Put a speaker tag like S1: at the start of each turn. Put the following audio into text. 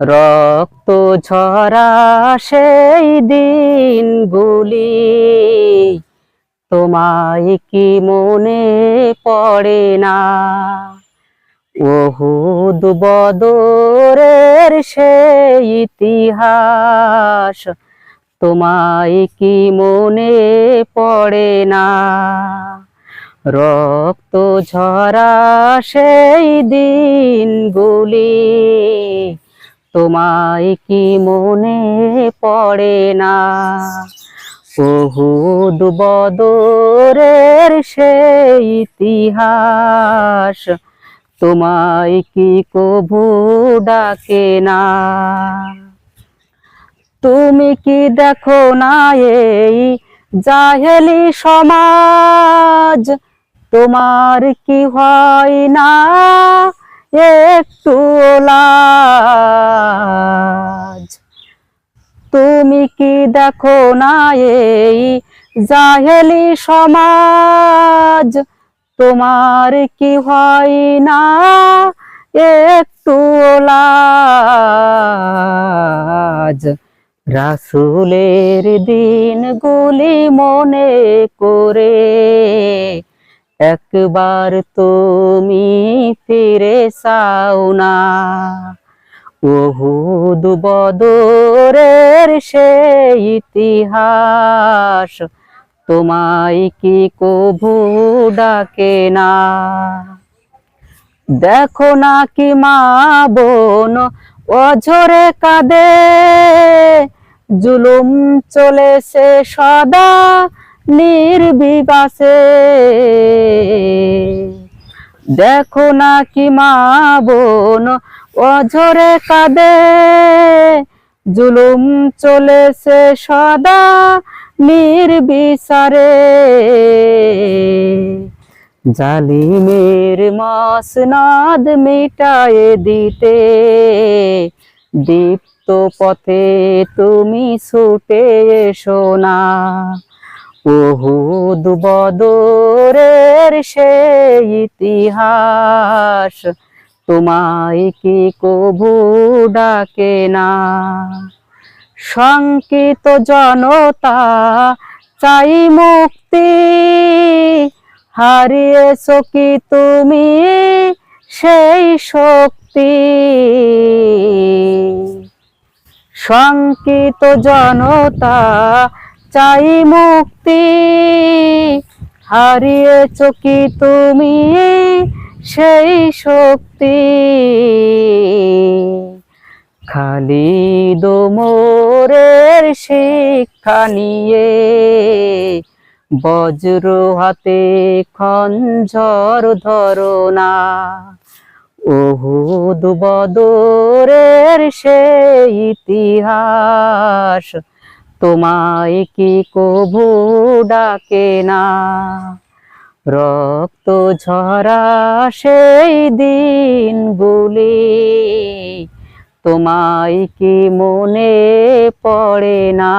S1: রক্ত ঝরা সেই দিনগুলি, তোমায় কি মনে পড়ে না? ওহুদ বদরের সেই ইতিহাস, তোমায় কি মনে পড়ে না? রক্ত ঝরা সেই দিনগুলি তোমায় কি মনে পড়ে না? বহুদ বদরের সেই ইতিহাস তোমায় কি কভু ডাকে না? তুমি কি দেখো না এই জাহেলি সমাজ? তোমার কি হয় না একটু তুমি কি দেখো না এই জাহেলি সমাজ? তোমার কি হয় না একটু লাজ রাসুলের দিনগুলি মনে করে একবার তুমি ফিরে চাও না। ওহুদ বদরের সেই ইতিহাস তোমায় কি কভু ডাকে না? দেখো না কি মা বোন অঝরে কাঁদে, জুলুম চলেছে সদা নির্বিবাসে দেখো না কি মা বোন, অঝরে কাঁদে। জুলুম চলেছে সদা নির্বিচারে। জালিমের মসনাদ মিটায়ে দিতে, দীপ্ত পথে তুমি ছুটে এসো না। ওহুদ বদরের সেই ইতিহাস, তোমায় কি কভু ডাকে না? শঙ্কিত জনতা চাই মুক্তি, হারিয়েছ কি তুমি সেই শক্তি? শঙ্কিত জনতা চাই মুক্তি। হারিয়েছ কি তুমি সেই শক্তি? খালিদ মোরের শিক্ষা নিয়ে বজ্র হাতে খঞ্জর ধরো না। ওহুদ বদরের সেই ইতিহাস তোমায় কি কভু ডাকে না? রক্ত ঝরা সেই দিন দিনগুলি, তোমায় কি মনে পড়ে না?